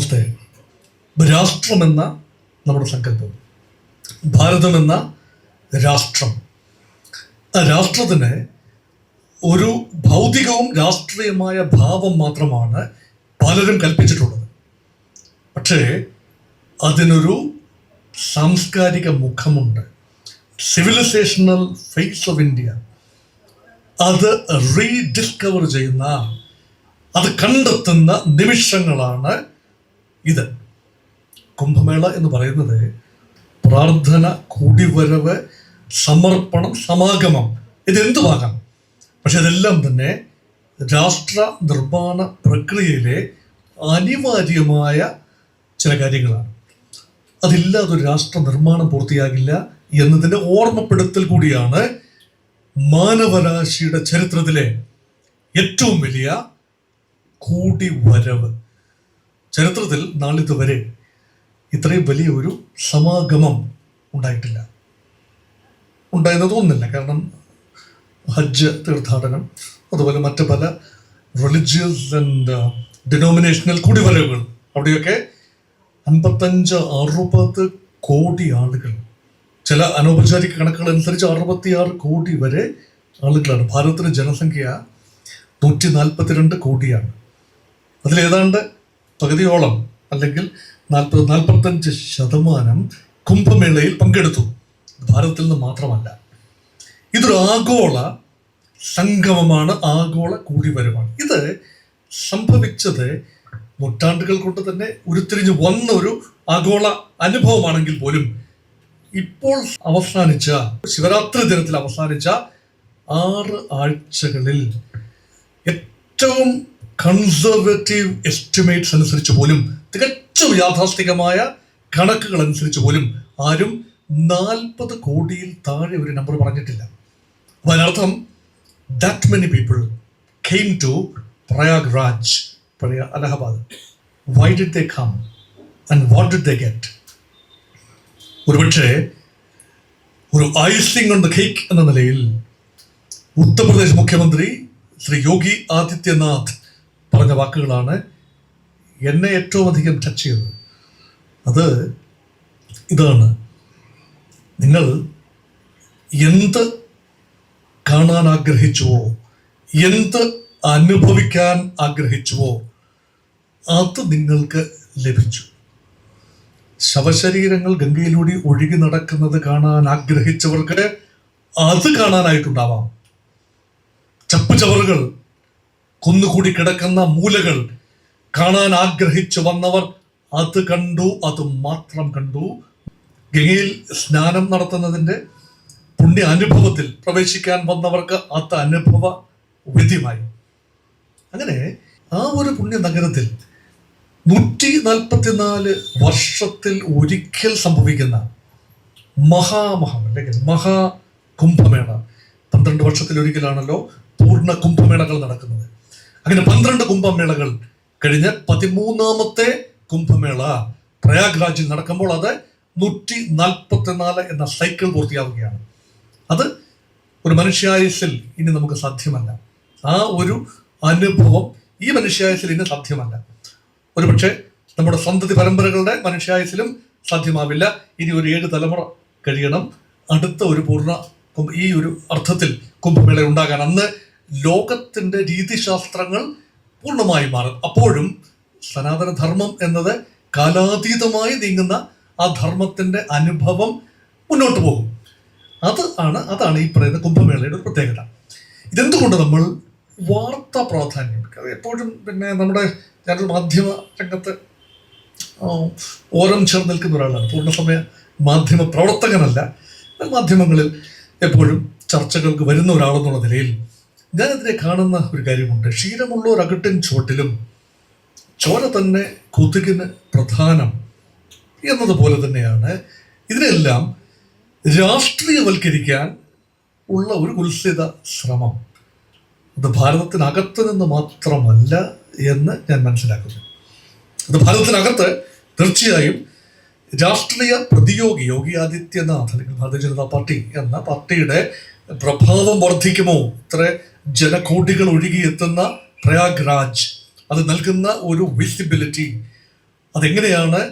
നമസ്തേ രാഷ്ട്രമെന്ന നമ്മുടെ സങ്കല്പം. ഭാരതമെന്ന രാഷ്ട്രം. ആ രാഷ്ട്രത്തിന് ഒരു ഭൗതികവും രാഷ്ട്രീയമായ ഭാവം മാത്രമാണ് പലരും കൽപ്പിച്ചിട്ടുള്ളത്. പക്ഷേ അതിനൊരു സാംസ്കാരിക മുഖമുണ്ട്. സിവിലൈസേഷണൽ ഫേസ് ഓഫ് ഇന്ത്യ അത് റീഡിസ്കവർ ചെയ്യുന്ന അത് കണ്ടെത്തുന്ന നിമിഷങ്ങളാണ് ഇത് കുംഭമേള എന്ന് പറയുന്നത് പ്രാർത്ഥന കൂടിവരവ് സമർപ്പണം സമാഗമം. ഇതെന്തുമാകാം പക്ഷെ ഇതെല്ലാം തന്നെ രാഷ്ട്ര നിർമ്മാണ പ്രക്രിയയിലെ അനിവാര്യമായ ചില കാര്യങ്ങളാണ്. അതില്ലാതെ ഒരു രാഷ്ട്ര നിർമ്മാണം പൂർത്തിയാകില്ല എന്നതിന്റെ ഓർമ്മപ്പെടുത്തൽ കൂടിയാണ് മാനവരാശിയുടെ ചരിത്രത്തിലെ ഏറ്റവും വലിയ കൂടിവരവ്. ചരിത്രത്തിൽ നാളിതുവരെ ഇത്രയും വലിയ ഒരു സമാഗമം ഉണ്ടായിട്ടില്ല. ഉണ്ടായെന്ന് തോന്നുന്നില്ല. കാരണം ഹജ്ജ് തീർത്ഥാടനം അതുപോലെ മറ്റു പല റിലിജിയസ് ആൻഡ് ഡിനോമിനേഷണൽ കുടിവരവുകൾ. അവിടെയൊക്കെ അൻപത്തഞ്ച് അറുപത് കോടി ആളുകൾ ചില അനൗപചാരിക കണക്കുകൾ അനുസരിച്ച് അറുപത്തിയാറ് കോടി വരെ ആളുകളാണ്. ഭാരതത്തിലെ ജനസംഖ്യ നൂറ്റി നാൽപ്പത്തിരണ്ട് കോടിയാണ്. അതിലേതാണ്ട് പകുതിയോളം അല്ലെങ്കിൽ നാൽപ്പത് നാൽപ്പത്തഞ്ച് ശതമാനം കുംഭമേളയിൽ പങ്കെടുത്തു. ഭാരതത്തിൽ നിന്ന് മാത്രമല്ല. ഇതൊരു ആഗോള സംഗമമാണ് ആഗോള കൂടിവരവാണ്. ഇത് സംഭവിച്ചത് നൂറ്റാണ്ടുകൾ കൊണ്ട് തന്നെ ഉരുത്തിരിഞ്ഞ് വന്ന ഒരു ആഗോള അനുഭവമാണെങ്കിൽ പോലും ഇപ്പോൾ അവസാനിച്ച ശിവരാത്രി ദിനത്തിൽ അവസാനിച്ച ആറ് ആഴ്ചകളിൽ ഏറ്റവും കൺസർവേറ്റീവ് എസ്റ്റിമേറ്റ്സ് അനുസരിച്ച് പോലും തികച്ചും യാഥാസ്ഥികമായ കണക്കുകൾ അനുസരിച്ച് പോലും ആരും നാൽപ്പത് കോടിയിൽ താഴെ ഒരു നമ്പർ പറഞ്ഞിട്ടില്ല. അപ്പോൾ അതിനർത്ഥം that many people came to Prayagraj പ്രയാ Allahabad. Why did they come and what did they get ഒരുപക്ഷെ ഒരു ഐസിംഗ് ഓൺ ദ കേക്ക് എന്ന നിലയിൽ ഉത്തർപ്രദേശ് മുഖ്യമന്ത്രി ശ്രീ യോഗി ആദിത്യനാഥ് പറഞ്ഞ വാക്കുകളാണ് എന്നെ ഏറ്റവും അധികം ടച്ച് ചെയ്തത്. അത് ഇതാണ്. നിങ്ങൾ എന്ത് കാണാൻ ആഗ്രഹിച്ചുവോ എന്ത് അനുഭവിക്കാൻ ആഗ്രഹിച്ചുവോ അത് നിങ്ങൾക്ക് ലഭിച്ചു. ശവശരീരങ്ങൾ ഗംഗയിലൂടെ ഒഴുകി നടക്കുന്നത് കാണാൻ ആഗ്രഹിച്ചവർക്ക് അത് കാണാനായിട്ടുണ്ടാവാം. ചപ്പുചവറുകൾ കുന്നുകൂടി കിടക്കുന്ന മൂലകൾ കാണാൻ ആഗ്രഹിച്ചു വന്നവർ അത് കണ്ടു അത് മാത്രം കണ്ടു. ഗംഗയിൽ സ്നാനം നടത്തുന്നതിന്റെ പുണ്യ അനുഭവത്തിൽ പ്രവേശിക്കാൻ വന്നവർക്ക് അത് അനുഭവ വിധിമായി അങ്ങനെ ആ ഒരു പുണ്യ നഗരത്തിൽ നൂറ്റി നാൽപ്പത്തിനാല് വർഷത്തിൽ ഒരിക്കൽ സംഭവിക്കുന്ന മഹാമഹം അല്ലെങ്കിൽ മഹാ കുംഭമേള പന്ത്രണ്ട് വർഷത്തിൽ ഒരിക്കലാണല്ലോ പൂർണ കുംഭമേളകൾ നടക്കുന്നത്. അങ്ങനെ പന്ത്രണ്ട് കുംഭമേളകൾ കഴിഞ്ഞ് പതിമൂന്നാമത്തെ കുംഭമേള പ്രയാഗ്രാജിൽ നടക്കുമ്പോൾ അത് നൂറ്റി നാൽപ്പത്തിനാല് എന്ന സൈക്കിൾ പൂർത്തിയാവുകയാണ്. അത് ഒരു മനുഷ്യായുസിൽ ഇനി നമുക്ക് സാധ്യമല്ല. ആ ഒരു അനുഭവം ഈ മനുഷ്യായുസിൽ ഇനി സാധ്യമല്ല. ഒരുപക്ഷെ നമ്മുടെ സന്തതി പരമ്പരകളുടെ മനുഷ്യായുസിലും സാധ്യമാവില്ല. ഇനി ഒരു ഏഴ് തലമുറ കഴിയണം. അടുത്ത ഒരു പൂർണ ഈ ഒരു അർത്ഥത്തിൽ കുംഭമേള ഉണ്ടാകാൻ അന്ന് ലോകത്തിന്റെ രീതിശാസ്ത്രങ്ങൾ പൂർണമായി മാറും. അപ്പോഴും സനാതനധർമ്മം എന്നത് കാലാതീതമായി നീങ്ങുന്ന ആ ധർമ്മത്തിന്റെ അനുഭവം മുന്നോട്ട് പോകും. അത് ആണ് അതാണ് ഈ പറയുന്ന കുംഭമേളയുടെ ഒരു പ്രത്യേകത. ഇതെന്തുകൊണ്ട് നമ്മൾ വാർത്താ പ്രാധാന്യം എപ്പോഴും പിന്നെ നമ്മുടെ ഞാനൊരു മാധ്യമ രംഗത്ത് ഓരം ചേർന്ന് നിൽക്കുന്ന ഒരാളാണ്. പൂർണസമയ മാധ്യമ പ്രവർത്തകനല്ല. മാധ്യമങ്ങളിൽ എപ്പോഴും ചർച്ചകൾക്ക് വരുന്ന ഒരാളെന്നുള്ള നിലയിൽ ഞാനതിനെ കാണുന്ന ഒരു കാര്യമുണ്ട്. ക്ഷീരമുള്ള അകട്ടൻ ചോട്ടിലും ചോര തന്നെ കൊതുകിന് പ്രധാനം എന്നതുപോലെ തന്നെയാണ്. ഇതിനെല്ലാം രാഷ്ട്രീയവൽക്കരിക്കാൻ ഉള്ള ഒരു കുൽസിത ശ്രമം. അത് ഭാരതത്തിനകത്ത് നിന്ന് മാത്രമല്ല എന്ന് ഞാൻ മനസ്സിലാക്കുന്നു. അത് ഭാരതത്തിനകത്ത് തീർച്ചയായും രാഷ്ട്രീയ പ്രതിയോഗി യോഗി ആദിത്യനാഥ് അല്ലെങ്കിൽ ഭാരതീയ ജനതാ പാർട്ടി എന്ന പാർട്ടിയുടെ പ്രഭാവം വർദ്ധിക്കുമോ? ഇത്ര ജനകോടികൾ ഒഴുകിയെത്തുന്ന പ്രയാഗ്രാജ്. അത് നൽകുന്ന ഒരു വിസിബിലിറ്റി അതെങ്ങനെയാണ്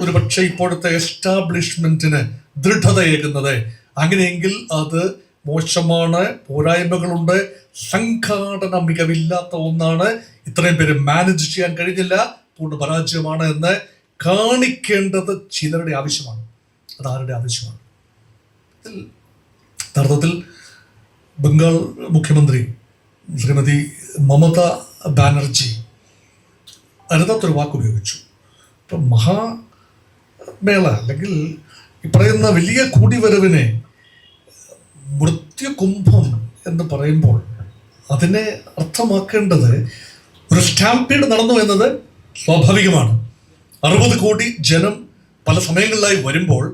ഒരു പക്ഷേ ഇപ്പോഴത്തെ എസ്റ്റാബ്ലിഷ്മെന്റിന് ദൃഢതയേകുന്നത്? അങ്ങനെയെങ്കിൽ അത് മോശമാണ് പോരായ്മകളുണ്ട് സംഘാടന മികവില്ലാത്ത ഒന്നാണ്. ഇത്രയും പേര് മാനേജ് ചെയ്യാൻ കഴിഞ്ഞില്ല പൂർണ പരാജയമാണ് എന്ന് കാണിക്കേണ്ടത് ചിലരുടെ ആവശ്യമാണ്. അതാരുടെ ആവശ്യമാണ്? ഇതിൽ യഥാർത്ഥത്തിൽ ബംഗാൾ മുഖ്യമന്ത്രി ശ്രീമതി മമത ബാനർജി അരുതാത്തൊരു വാക്ക് ഉപയോഗിച്ചു ഇപ്പം മഹാമേള അല്ലെങ്കിൽ ഈ പറയുന്ന വലിയ കൂടിവരവിനെ മൃത്യുകുംഭം എന്ന് പറയുമ്പോൾ അതിനെ അർത്ഥമാക്കേണ്ടത് ഒരു സ്റ്റാമ്പീഡ് നടന്നു എന്നത് സ്വാഭാവികമാണ്. അറുപത് കോടി ജനം പല സമയങ്ങളിലായി വരുമ്പോൾ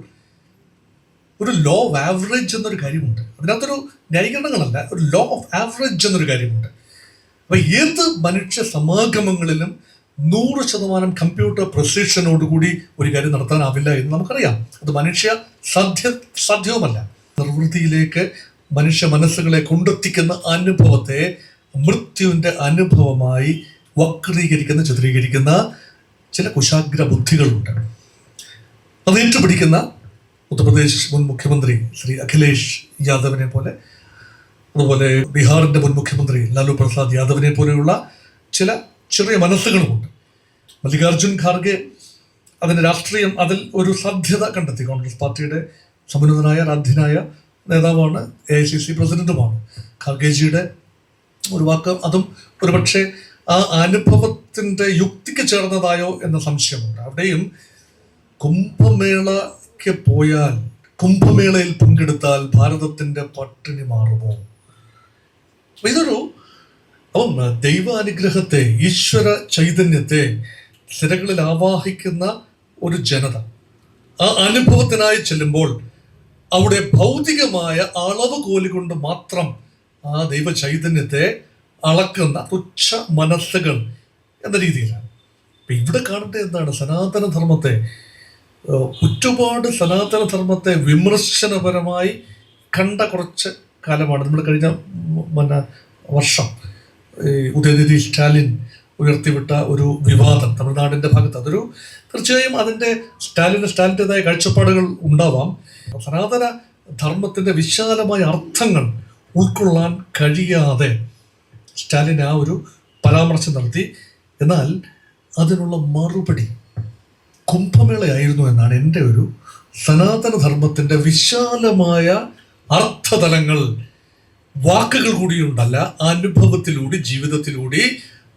ഒരു ലോ ഓഫ് ആവറേജ് എന്നൊരു കാര്യമുണ്ട്. അതിനകത്തൊരു ന്യായീകരണങ്ങളല്ല ഒരു ലോ ഓഫ് ആവറേജ് എന്നൊരു കാര്യമുണ്ട്. അപ്പൊ ഏത് മനുഷ്യ സമാഗമങ്ങളിലും നൂറ് ശതമാനം കമ്പ്യൂട്ടർ പ്രസിഷനോടുകൂടി ഒരു കാര്യം നടത്താനാവില്ല എന്ന് നമുക്കറിയാം. അത് മനുഷ്യ സാധ്യ സാധ്യവുമല്ല. നിർവൃത്തിയിലേക്ക് മനുഷ്യ മനസ്സുകളെ കൊണ്ടെത്തിക്കുന്ന അനുഭവത്തെ മൃത്യുവിന്റെ അനുഭവമായി വക്രീകരിക്കുന്ന ചിത്രീകരിക്കുന്ന ചില കുശാഗ്ര ബുദ്ധികളുണ്ട്. അത് ഏറ്റുപിടിക്കുന്ന ഉത്തർപ്രദേശ് മുൻ മുഖ്യമന്ത്രി ശ്രീ അഖിലേഷ് യാദവിനെ പോലെ അതുപോലെ ബീഹാറിന്റെ മുൻ മുഖ്യമന്ത്രി ലാലു പ്രസാദ് യാദവിനെ പോലെയുള്ള ചില ചെറിയ മനസ്സുകളുമുണ്ട്. മല്ലികാർജുൻ ഖാർഗെ അതിന് രാഷ്ട്രീയം അതിൽ ഒരു സാധ്യത കണ്ടെത്തി. കോൺഗ്രസ് പാർട്ടിയുടെ സമുന്നതനായ ആരാധ്യനായ നേതാവാണ് എ ഐ സി സി പ്രസിഡന്റുമാണ്. ഖാർഗേജിയുടെ ഒരു വാക്ക് അതും ഒരുപക്ഷെ ആ അനുഭവത്തിന്റെ യുക്തിക്ക് ചേർന്നതായോ എന്ന സംശയമുണ്ട്. അവിടെയും കുംഭമേളയ്ക്ക് പോയാൽ കുംഭമേളയിൽ പങ്കെടുത്താൽ ഭാരതത്തിന്റെ പട്ടിണി മാറുമോ? ഇതൊരു അപ്പം ദൈവാനുഗ്രഹത്തെ ഈശ്വര ചൈതന്യത്തെ സിരകളിൽ ആവാഹിക്കുന്ന ഒരു ജനത. ആ അനുഭവത്തിനായി ചെല്ലുമ്പോൾ അവിടെ ഭൗതികമായ അളവ് കോലി കൊണ്ട് മാത്രം ആ ദൈവ ചൈതന്യത്തെ അളക്കുന്ന തുച്ഛ മനസ്സുകൾ എന്ന രീതിയിലാണ്. ഇവിടെ കാണേണ്ടത് എന്താണ്? സനാതന ധർമ്മത്തെ ഒരുപാട് സനാതന ധർമ്മത്തെ വിമർശനപരമായി കണ്ട കുറച്ച് കാലമാണ്. നമ്മൾ കഴിഞ്ഞ പിന്നെ വർഷം ഈ ഉദയനിധി സ്റ്റാലിൻ ഉയർത്തിവിട്ട ഒരു വിവാദം തമിഴ്നാടിന്റെ ഭാഗത്ത്. അതൊരു തീർച്ചയായും അതിന്റെ സ്റ്റാലിൻ സ്റ്റാലിന്റെതായ കാഴ്ചപ്പാടുകൾ ഉണ്ടാവാം. സനാതന ധർമ്മത്തിന്റെ വിശാലമായ അർത്ഥങ്ങൾ ഉൾക്കൊള്ളാൻ കഴിയാതെ സ്റ്റാലിൻ ആ ഒരു പരാമർശം നടത്തി. എന്നാൽ അതിനുള്ള മറുപടി കുംഭമേളയായിരുന്നു എന്നാണ് എന്റെ ഒരു സനാതന ധർമ്മത്തിന്റെ വിശാലമായ അർത്ഥതലങ്ങൾ. വാക്കുകൾ കൂടിയുണ്ടല്ല അനുഭവത്തിലൂടെ ജീവിതത്തിലൂടെ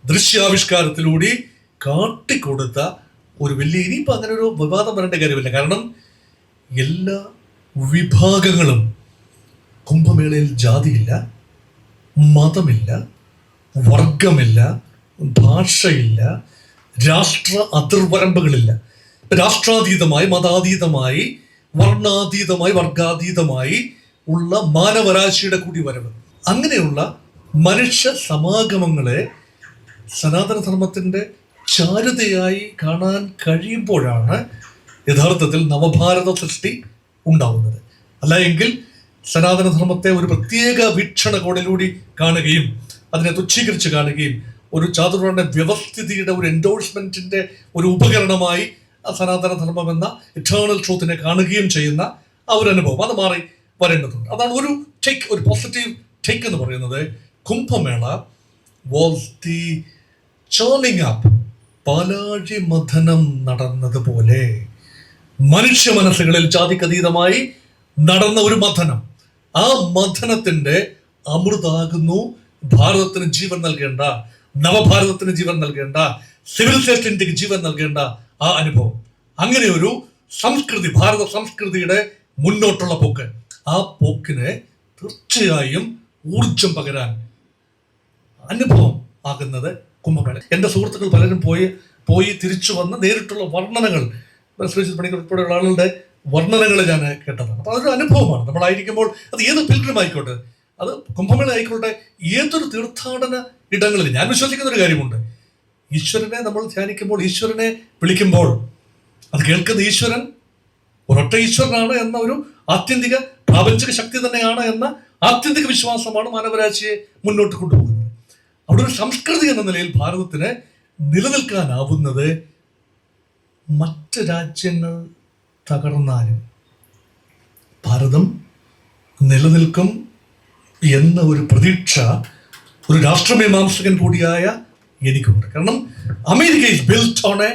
ദൃശ്യാവിഷ്കാരത്തിലൂടെ കാട്ടിക്കൊടുത്ത ഒരു വലിയ ഇനിയിപ്പോൾ അങ്ങനെ ഒരു വിവാദം വരേണ്ട കാര്യമില്ല. കാരണം എല്ലാ വിഭാഗങ്ങളും കുംഭമേളയിൽ ജാതിയില്ല മതമില്ല വർഗമില്ല ഭാഷയില്ല രാഷ്ട്ര അതിർവരമ്പുകളില്ല. രാഷ്ട്രാതീതമായി മതാതീതമായി വർണാതീതമായി വർഗാതീതമായി ഉള്ള മാനവരാശിയുടെ കൂടി വരവ്. അങ്ങനെയുള്ള മനുഷ്യ സമാഗമങ്ങളെ സനാതനധർമ്മത്തിന്റെ ചാരുതയായി കാണാൻ കഴിയുമ്പോഴാണ് യഥാർത്ഥത്തിൽ നവഭാരത സൃഷ്ടി ഉണ്ടാവുന്നത്. അല്ല എങ്കിൽ സനാതനധർമ്മത്തെ ഒരു പ്രത്യേക വീക്ഷണകോണിലൂടെ കാണുകയും അതിനെ തുച്ഛീകരിച്ച് കാണുകയും ഒരു ചാതുർവർണ വ്യവസ്ഥിതിയുടെ ഒരു എൻഡോഴ്സ്മെന്റിന്റെ ഒരു ഉപകരണമായി ആ സനാതനധർമ്മം എന്ന ഇറ്റേണൽ ട്രൂത്തിനെ കാണുകയും ചെയ്യുന്ന ആ ഒരു അനുഭവം. അത് മാറി വരേണ്ടതുണ്ട്. അതാണ് ഒരു ടേക്ക് ഒരു പോസിറ്റീവ് ടേക്ക് എന്ന് പറയുന്നത്. Kumbh Mela was the churning up പാലാഴി മഥനം നടന്നതുപോലെ മനുഷ്യ മനസ്സുകളിൽ ജാതിക്കതീതമായി നടന്ന ഒരു മഥനം. ആ മഥനത്തിന്റെ അമൃതാകുന്നു. ഭാരതത്തിന് ജീവൻ നൽകേണ്ട നവഭാരതത്തിന് ജീവൻ നൽകേണ്ട സിവിലൈസേഷൻ ഇന്ത്യയ്ക്ക് ജീവൻ നൽകേണ്ട ആ അനുഭവം. അങ്ങനെ ഒരു സംസ്കൃതി ഭാരത സംസ്കൃതിയുടെ മുന്നോട്ടുള്ള പോക്ക്. ആ പോക്കിനെ തീർച്ചയായും ഊർജം പകരാൻ അനുഭവം ആകുന്നത് കുംഭമേള. എന്റെ സുഹൃത്തുക്കൾ പലരും പോയി പോയി തിരിച്ചു വന്ന് നേരിട്ടുള്ള വർണനകൾ ശ്രീജിത് പണിക്കർ ഉൾപ്പെടെയുള്ള ആളുകളുടെ വർണനകൾ ഞാൻ കേട്ടതാണ്. അപ്പോൾ അതൊരു അനുഭവമാണ്. നമ്മളായിരിക്കുമ്പോൾ അത് ഏത് പിൽഗ്രിം ആയിക്കോട്ടെ അത് കുംഭമേള ആയിക്കോട്ടെ ഏതൊരു തീർത്ഥാടന ഇടങ്ങളിൽ ഞാൻ വിശ്വസിക്കുന്ന ഒരു കാര്യമുണ്ട്. ഈശ്വരനെ നമ്മൾ ധ്യാനിക്കുമ്പോൾ ഈശ്വരനെ വിളിക്കുമ്പോൾ അത് കേൾക്കുന്ന ഈശ്വരൻ ഒരൊറ്റ ഈശ്വരനാണ് എന്ന ഒരു ആത്യന്തിക പ്രാപഞ്ചിക ശക്തി തന്നെയാണ് എന്ന ആത്യന്തിക വിശ്വാസമാണ് മാനവരാശിയെ മുന്നോട്ട് കൊണ്ടുപോകുന്നത്. അവിടെ ഒരു സംസ്കൃതി എന്ന നിലയിൽ ഭാരതത്തിന് നിലനിൽക്കാനാവുന്നത് മറ്റ് രാജ്യങ്ങൾ തകർന്നാലും ഭാരതം നിലനിൽക്കും എന്ന ഒരു പ്രതീക്ഷ ഒരു രാഷ്ട്രമീമാംസകൻ കൂടിയായ എനിക്കുണ്ട് കാരണം America is built on a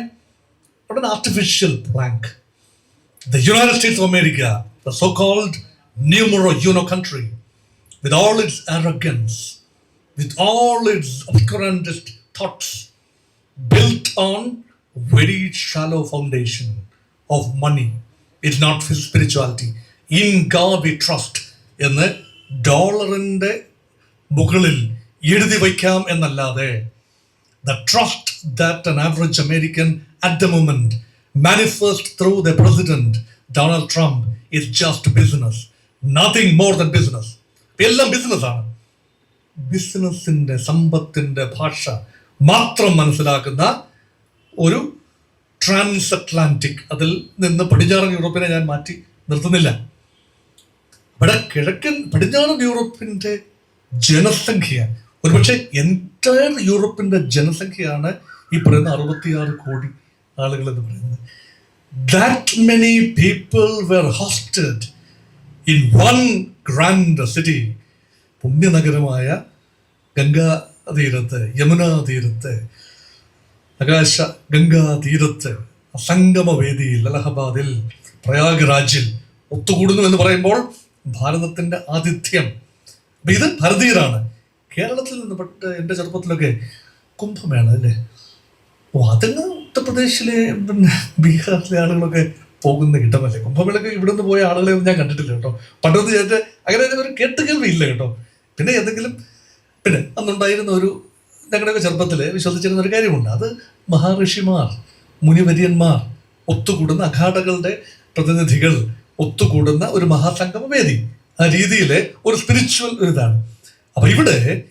artificial plank. The United States of America, the so called numero uno country, with all its arrogance, with all its obscurantist thoughts, built on very shallow foundation of money. It's not for spirituality. In God we trust എന്ന് ഡോളറിന്റെ മുകളിൽ എഴുതി വയ്ക്കാം എന്നല്ലാതെ the trust that an average American at the moment manifests through their president, Donald Trump, is just business. Nothing more than business. എല്ലാം ബിസിനസ്സാണ് ബിസിനസ്സിന്റെ സമ്പത്തിന്റെ ഭാഷ മാത്രം മനസ്സിലാക്കുന്ന ഒരു ട്രാൻസ് അറ്റ്ലാന്റിക് അതിൽ നിന്ന് പടിഞ്ഞാറൻ യൂറോപ്പിനെ ഞാൻ മാറ്റി നിർത്തുന്നില്ല ഇവിടെ കിഴക്കൻ പടിഞ്ഞാറൻ യൂറോപ്പിന്റെ ജനസംഖ്യ ഒരുപക്ഷെ എന്റയർ യൂറോപ്പിന്റെ ജനസംഖ്യയാണ് ഈ പറയുന്ന അറുപത്തിയാറ് കോടി ആളുകൾ എന്ന് പറയുന്നത്. That many people were hosted in one grand city പുണ്യനഗരമായ Ganga തീരത്ത് യമുനാ തീരത്ത് ആകാശ ഗംഗാ തീരത്ത് സംഗമവേദിയിൽ അലഹബാദിൽ പ്രയാഗ്രാജിൽ ഒത്തുകൂടുന്നു എന്ന് പറയുമ്പോൾ ഭാരതത്തിന്റെ ആതിഥ്യം. ഇത് ഭാരതീയരാണ്. കേരളത്തിൽ നിന്ന് പെട്ട് എന്റെ ചെറുപ്പത്തിലൊക്കെ കുംഭമേള അല്ലേ? ഓ അതങ്ങ് ഉത്തർപ്രദേശിലെ പിന്നെ ബീഹാറിലെ ആളുകളൊക്കെ പോകുന്ന കിട്ടമല്ലേ ഇവിടെ ഇവിടുന്ന് പോയ ആളുകളെ ഒന്നും ഞാൻ കണ്ടിട്ടില്ല കേട്ടോ. പണ്ടൊന്നും ചേട്ടൻ അങ്ങനെ ഒരു കേട്ടുകേൾവി ഇല്ല കേട്ടോ. പിന്നെ എന്തെങ്കിലും പിന്നെ അന്നുണ്ടായിരുന്ന ഒരു ഞങ്ങളുടെയൊക്കെ ചെറുപ്പത്തിൽ വിശ്വസിച്ചിരുന്ന ഒരു കാര്യമുണ്ട്. അത് മഹാഋഷിമാർ മുനിവര്യന്മാർ ഒത്തുകൂടുന്ന അഖാഡകളുടെ പ്രതിനിധികൾ ഒത്തുകൂടുന്ന ഒരു മഹാസംഗമ വേദി ആ രീതിയിലെ ഒരു സ്പിരിച്വൽ ഒരു ഇതാണ് അപ്പൊ ഇവിടെ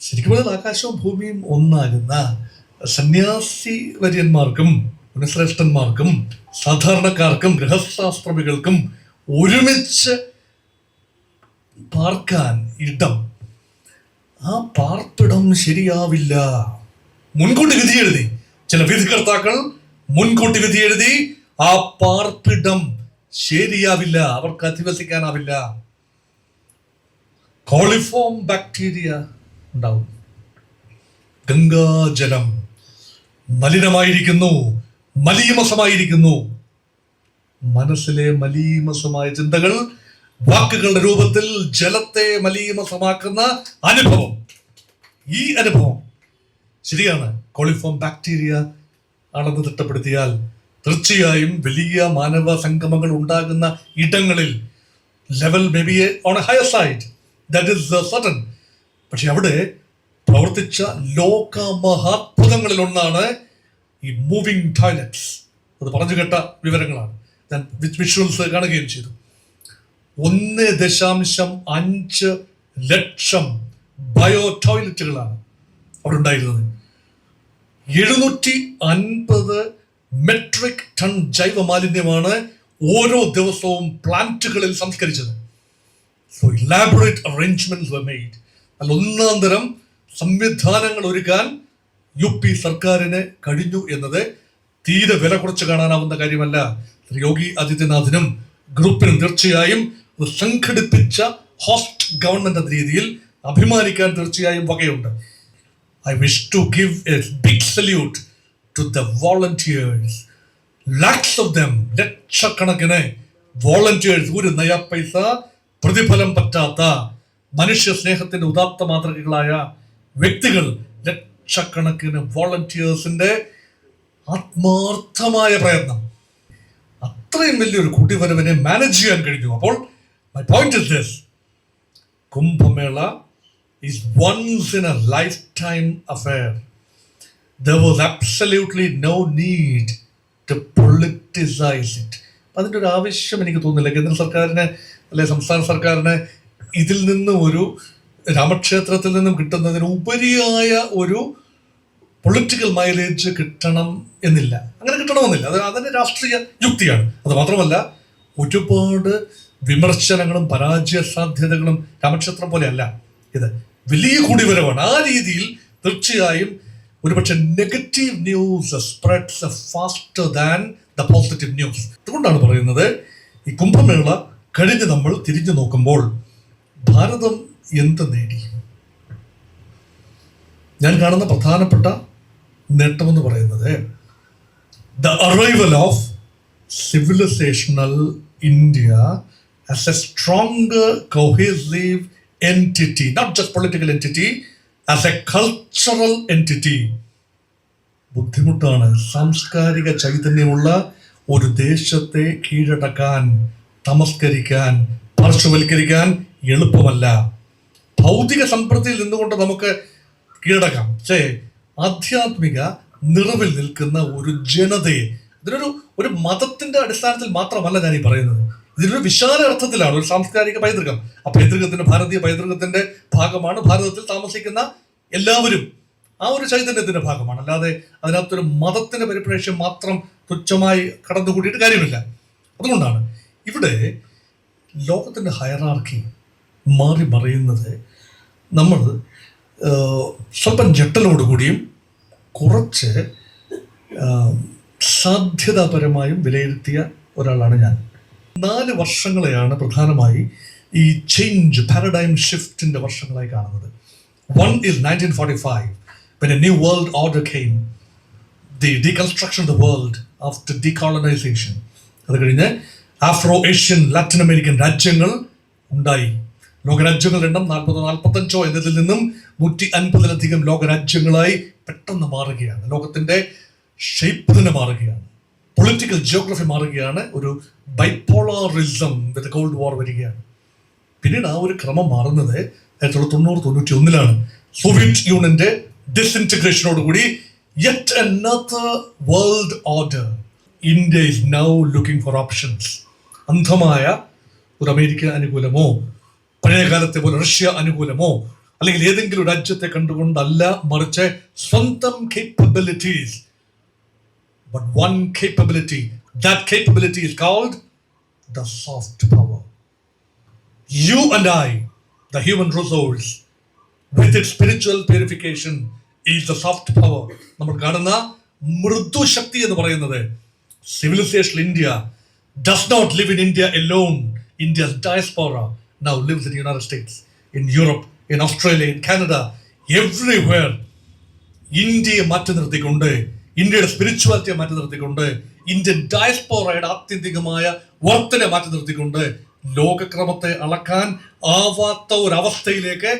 ശരിക്കും പറഞ്ഞാൽ ആകാശവും ഭൂമിയും ഒന്നാകുന്ന സന്യാസി വര്യന്മാർക്കും ഗുണശ്രേഷ്ഠന്മാർക്കും സാധാരണക്കാർക്കും ഗൃഹശാസ്ത്രമികൾക്കും ഒരുമിച്ച് പാർക്കാൻ ഇടം. ആ പാർപ്പിടം ശരിയാവില്ല. മുൻകൂട്ടി വിധി എഴുതി. ചില വിധികർത്താക്കൾ മുൻകൂട്ടി വിധി എഴുതി ആ പാർപ്പിടം ശരിയാവില്ല. അവർക്ക് അധിവസിക്കാനാവില്ല. കോളിഫോം ബാക്ടീരിയ ഉണ്ടാവും. ഗംഗാജലം മലിനമായിരിക്കുന്നു മലീമസമായിരിക്കുന്നു. മനസ്സിലെ മലീമസമായ ചിന്തകൾ വാക്കുകളുടെ രൂപത്തിൽ ജലത്തെ മലീമസമാക്കുന്ന അനുഭവം. ഈ അനുഭവം ശരിയാണ്. കോളിഫോം ബാക്ടീരിയ ആണെന്ന് തിട്ടപ്പെടുത്തിയാൽ തീർച്ചയായും വലിയ മാനവ സംഗമങ്ങൾ ഉണ്ടാകുന്ന ഇടങ്ങളിൽ level maybe on a higher side that is sudden പക്ഷെ അവിടെ പ്രവർത്തിച്ച ലോക മഹാത്ഭുതങ്ങളിൽ ഒന്നാണ് ഈ മൂവിങ് ടോയ്ലറ്റ്സ് അത് പറഞ്ഞു കേട്ട വിവരങ്ങളാണ്. ഞാൻ വിഷ്വൽസ് കാണുകയും ചെയ്തു. ഒന്ന് ദശാംശം അഞ്ച് ലക്ഷം ബയോ ടോയ്ലറ്റുകളാണ് അവിടെ ഉണ്ടായിരുന്നത്. എഴുന്നൂറ്റി അൻപത് മെട്രിക് ടൺ ജൈവ മാലിന്യമാണ് ഓരോ ദിവസവും പ്ലാന്റുകളിൽ സംസ്കരിച്ചത്. So elaborate were made. അല്ല ഒന്നാം തരം സംവിധാനങ്ങൾ ഒരുക്കാൻ യു പി സർക്കാരിന് കഴിഞ്ഞു എന്നത് തീരെ വില കുറച്ച് കാണാനാവുന്ന കാര്യമല്ല. യോഗി ആദിത്യനാഥിനും ഗ്രൂപ്പിനും തീർച്ചയായും സംഘടിപ്പിച്ച ഹോസ്റ്റ് ഗവൺമെന്റ് എന്ന രീതിയിൽ അഭിമാനിക്കാൻ തീർച്ചയായും വകയുണ്ട്. I wish to give a big salute to the volunteers. Lakhs of them ലക്ഷക്കണക്കിന് വോളണ്ടിയേഴ്സ് ഒരു നയ പൈസ പ്രതിഫലം പറ്റാത്ത മനുഷ്യ സ്നേഹത്തിന്റെ ഉദാത്ത മാതൃകകളായ വ്യക്തികൾ ലക്ഷക്കണക്കിന് വോളണ്ടിയേഴ്സിന്റെ ആത്മാർത്ഥമായ പ്രയത്നം. അത്രയും വലിയൊരു കൂട്ടിവരവിനെ മാനേജ് ചെയ്യാൻ കഴിഞ്ഞു. അപ്പോൾ my point this Kumbh Mela is once in a lifetime affair there was absolutely no need to politicise it അതിന്റെ ഒരു ആവശ്യം എനിക്ക് തോന്നുന്നില്ല. കേന്ദ്ര സർക്കാരിന് അല്ലെ സംസ്ഥാന സർക്കാരിന് ഇതിൽ നിന്ന് ഒരു രാമക്ഷേത്രത്തിൽ നിന്നും കിട്ടുന്നതിന് ഉപരിയായ ഒരു പൊളിറ്റിക്കൽ മൈലേജ് കിട്ടണം എന്നില്ല. അങ്ങനെ കിട്ടണമെന്നില്ല. അത് അതിന്റെ രാഷ്ട്രീയ യുക്തിയാണ്. അത് മാത്രമല്ല ഒരുപാട് വിമർശനങ്ങളും പരാജയ സാധ്യതകളും രാമക്ഷേത്രം പോലെയല്ല. ഇത് വലിയ കൂടിവരവാണ്. ആ രീതിയിൽ തീർച്ചയായും ഒരുപക്ഷെ negative news spreads faster than the positive news അതുകൊണ്ടാണ് പറയുന്നത് ഈ കുംഭമേള കഴിഞ്ഞ് നമ്മൾ തിരിഞ്ഞു നോക്കുമ്പോൾ ഭാരതം എന്ത് നേടി? ഞാൻ കാണുന്ന പ്രധാനപ്പെട്ട നേട്ടമെന്ന് പറയുന്നത് the arrival of civilisational India as a stronger cohesive entity not just political entity as a cultural entity ബുദ്ധിമുട്ടാണ്. സാംസ്കാരിക ചൈതന്യമുള്ള ഒരു ദേശത്തെ കീഴടക്കാൻ തമസ്കരിക്കാൻ പാർശ്വവൽക്കരിക്കാൻ എളുപ്പമല്ല. ഭൗതിക സമ്പൃദ്ധിയിൽ നിന്നുകൊണ്ട് നമുക്ക് കീഴടക്കാം. പക്ഷേ ആധ്യാത്മിക നിറവിൽ നിൽക്കുന്ന ഒരു ജനതയെ ഇതിനൊരു ഒരു മതത്തിന്റെ അടിസ്ഥാനത്തിൽ മാത്രമല്ല ഞാൻ ഈ പറയുന്നത്. ഇതിനൊരു വിശാല അർത്ഥത്തിലാണ് ഒരു സാംസ്കാരിക പൈതൃകം. ആ പൈതൃകത്തിന്റെ ഭാരതീയ പൈതൃകത്തിന്റെ ഭാഗമാണ് ഭാരതത്തിൽ താമസിക്കുന്ന എല്ലാവരും. ആ ഒരു ചൈതന്യത്തിന്റെ ഭാഗമാണ്. അല്ലാതെ അതിനകത്തൊരു മതത്തിന്റെ പരിപ്രേക്ഷ്യം മാത്രം തുച്ഛമായി കടന്നുകൂടിയിട്ട് കാര്യമില്ല. അതുകൊണ്ടാണ് ഇവിടെ ലോകത്തിന്റെ ഹയറാർക്കി മാറി മറിയുന്നത് നമ്മൾ സ്വല്പം ഞെട്ടലോടുകൂടിയും കുറച്ച് സാധ്യതാപരമായും വിലയിരുത്തിയ ഒരാളാണ് ഞാൻ. നാല് വർഷങ്ങളെയാണ് പ്രധാനമായി ഈ ചേഞ്ച് പാരഡൈം ഷിഫ്റ്റിന്റെ വർഷങ്ങളായി കാണുന്നത്. One is nineteen forty five പിന്നെ new world order came the deconstruction of the world after decolonisation അത് കഴിഞ്ഞ് ആഫ്രോ ഏഷ്യൻ ലാറ്റിൻ അമേരിക്കൻ രാജ്യങ്ങൾ ഉണ്ടായി. ലോകരാജ്യങ്ങളുടെ എണ്ണം നാൽപ്പതോ നാൽപ്പത്തഞ്ചോ എന്നതിൽ നിന്നും നൂറ്റി അൻപതിലധികം ലോകരാജ്യങ്ങളായി പെട്ടെന്ന് മാറുകയാണ്. ലോകത്തിന്റെ ഷേപ്പ് തന്നെ മാറുകയാണ്. പൊളിറ്റിക്കൽ ജിയോഗ്രഫി മാറുകയാണ്. ഒരു ബൈപ്പോളറിസം വിത്ത് കോൾഡ് വാർ വരികയാണ്. പിന്നീട് ആ ഒരു ക്രമം മാറുന്നത് ആയിരത്തി തൊള്ളായിരത്തി തൊണ്ണൂറ് തൊണ്ണൂറ്റി ഒന്നിലാണ് സോവിയറ്റ് യൂണിയന്റെ ഡിസിന്റഗ്രേഷനോടുകൂടി yet another world order India is now looking for options അന്ധമായ ഒരു അമേരിക്ക അനുകൂലമോ പഴയ പോലെ റഷ്യ അനുകൂലമോ അല്ലെങ്കിൽ ഏതെങ്കിലും രാജ്യത്തെ കണ്ടുകൊണ്ടല്ല മറിച്ച് സ്വന്തം capabilities capability. That capability is called the soft power. You and I, the human resource, with its spiritual purification, is the soft power. നമ്മൾ കാണുന്ന മൃദു ശക്തി എന്ന് പറയുന്നത് civilisation India does live in India alone. India's diaspora now lives in the United States, in Europe, in Australia, in Canada, everywhere. ഇന്ത്യയെ മാറ്റി നിർത്തിക്കൊണ്ട് ഇന്ത്യയുടെ സ്പിരിച്വാലിറ്റിയെ മാറ്റി നിർത്തിക്കൊണ്ട് ഇന്ത്യൻ ഡയസ്പോറയുടെ ആത്യന്തികമായ വർത്തനെ മാറ്റി നിർത്തിക്കൊണ്ട് ലോകക്രമത്തെ അളക്കാൻ ആവാത്ത ഒരവസ്ഥയിലേക്ക്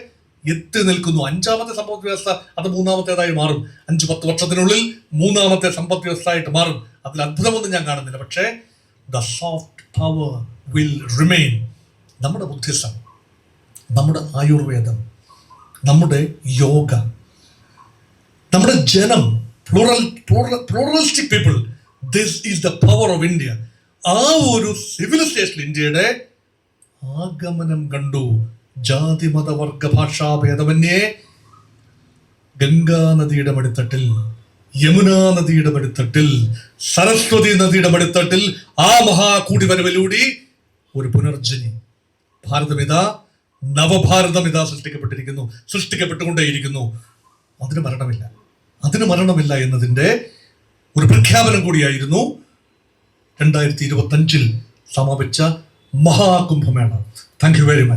എത്തി നിൽക്കുന്നു അഞ്ചാമത്തെ സമ്പദ് വ്യവസ്ഥ അത് മൂന്നാമത്തേതായി മാറും അഞ്ച് പത്ത് വർഷത്തിനുള്ളിൽ മൂന്നാമത്തെ സമ്പദ് വ്യവസ്ഥ ആയിട്ട് മാറും അതിൽ അത്ഭുതമൊന്നും ഞാൻ കാണുന്നില്ല പക്ഷേ the soft power will remain നമ്മുടെ ബുദ്ധിസം നമ്മുടെ ആയുർവേദം നമ്മുടെ യോഗ നമ്മുടെ ജനം plural pluralistic people this is the power of India ആ ഒരു സിവിലൈസേഷൻ ഇന്ത്യയുടെ ആഗമനം കണ്ടു. ജാതി മത വർഗ ഭാഷാ ഭേദമന്യേ ഗംഗാനദിയുടെ മടിത്തട്ടിൽ. യമുനാ നദിയുടെ മടിത്തട്ടിൽ സരസ്വതി നദിയുടെ മടിത്തട്ടിൽ ആ മഹാകൂടിവരവിലൂടെ ഒരു പുനർജനി ഭാരതമിതാ ഇതാ നവഭാരതം ഇതാ സൃഷ്ടിക്കപ്പെട്ടിരിക്കുന്നു സൃഷ്ടിക്കപ്പെട്ടുകൊണ്ടേയിരിക്കുന്നു. അതിന് മരണമില്ല. അതിന് മരണമില്ല എന്നതിന്റെ ഒരു പ്രഖ്യാപനം കൂടിയായിരുന്നു രണ്ടായിരത്തി ഇരുപത്തി അഞ്ചിൽ സമാപിച്ച Maha Kumbh Mela. Thank you very much